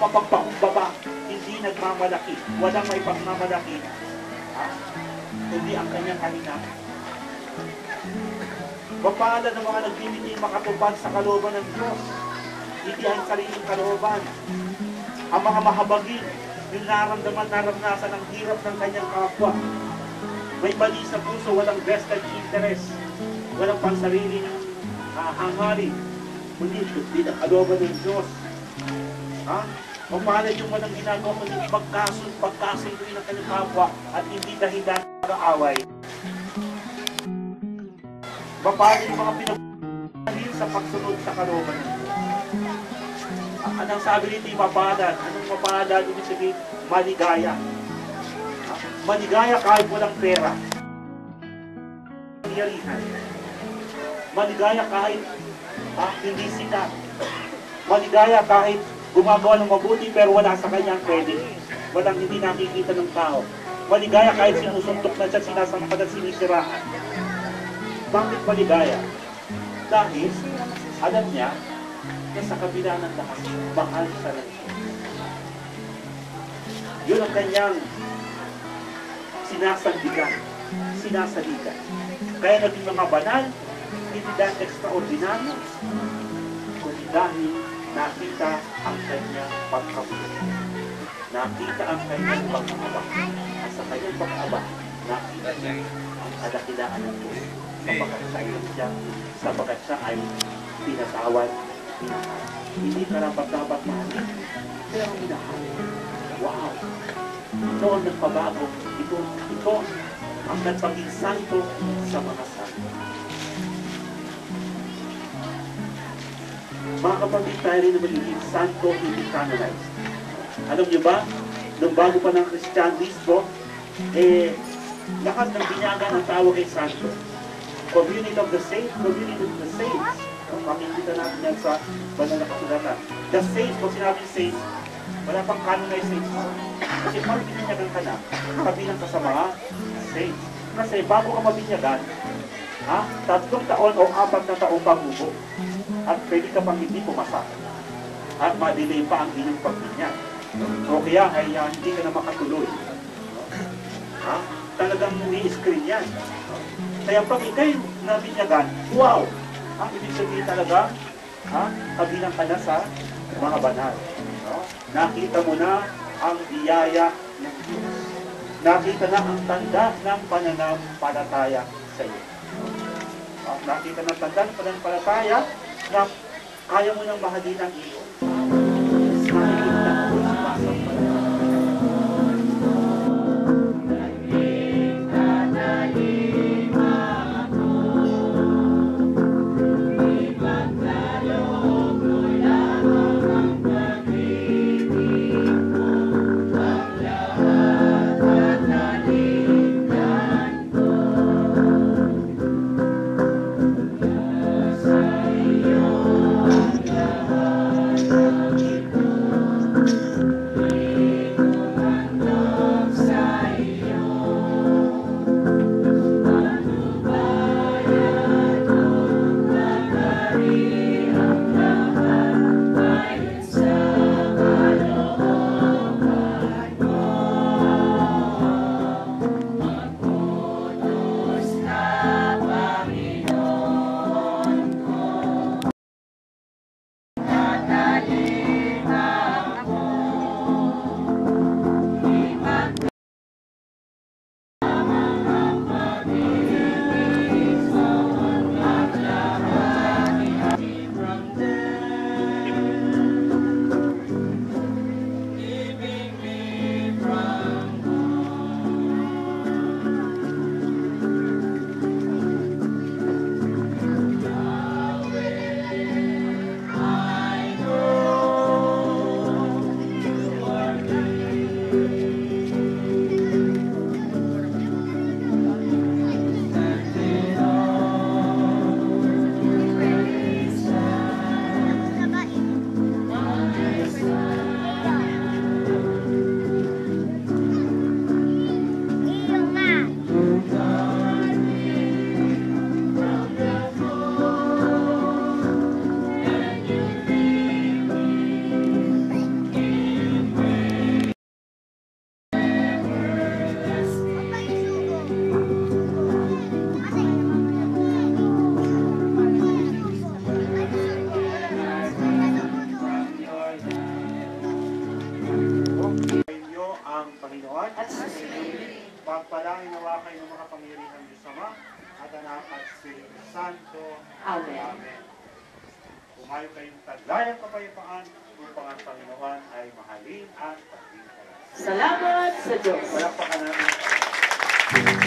mapagpakumbaba, hindi nagmamalaki, walang may pagmamalaki, ha? kundi ang kanyang kalinapan. Mapalad ng mga nagbibigay makatupad sa kalooban ng Diyos. Hindi ang sariling kalooban. Ang mga mahabagin, yung naramdaman, naranasan ang hirap ng kanyang kapwa. May mali sa puso, walang vested interest. Walang pansarili ng uh, hangarin. Kundi, kundi ang kalooban ng Diyos. Ha? Mapalad yung walang ginagawa kundi pagkasun, pagkasunduin ng kanyang kapwa at hindi dahilan para away. Mapalad yung mga pinag sa pagsunod sa kalooban ng. Ah, Anong sabi nito yung mapalad? Anong mapalad? Ibig sabihin, maligaya. Maligaya kahit walang pera. Mangyarihan. Maligaya kahit ah, hindi sikat. Maligaya kahit gumagawa ng mabuti pero wala sa kanyang credit. Walang hindi nakikita ng tao. Maligaya kahit sinusuntok na siya, sinasampan at sinisiraan. Bakit maligaya? Dahil alam niya na sa kabila ng lahat, mahal siya ng Diyos. Yun ang kanyang sinasandigan, sinasaligan. Kaya naging mga banal, hindi dahil extraordinaryo, kundi dahil nakita ang kanyang pagkabuti. Nakita ang kanyang pag-aba. At sa kanyang pag-aba, nakita niya ang kadakilaan ng Diyos. Sapagat siya ay siya, sapagat siya ay pinatawad, minahal. Hindi karapat dapat mahalin, pero minahal. Wow! Ito ang nagpabago. Ito, ito ang nagpaging santo sa mga santo. Mga kapatid, tayo rin na magiging santo, hindi canonized. Alam niyo ba, nung bago pa ng Kristyanismo, eh, lahat ng binyagan ang tawag ay santo. Community of the saints, community of the saints. No, makikita natin yan sa banal na. The saints, kung sinabi saints, wala pang canonized saints. Kasi pag binyagan ka na, kabilang ka sa mga saints. Kasi bago ka mabinyagan, ha, tatlong taon o apat na taon pang ubo. At pwede ka pang hindi pumasa. At madelay pa ang inyong pagbinyag. O kaya ay uh, hindi ka na makatuloy. Ha? Talagang i-screen yan. Kaya pag ikay nabinyagan, wow! Ang ibig sabihin talaga, ha? kabilang ka na sa mga banal. Nakita mo na ang biyaya ng Diyos. Nakita na ang tanda ng pananampalataya sa iyo. Nakita na ang tanda ng pananampalataya na kaya mo nang mahalin ang iyo. Santo. Amen. Amen. Pumayo kayong taglayang kapayapaan upang ang Panginoon ay mahalin at pagdingkalan. Salamat sa Diyos. Palakpakan natin.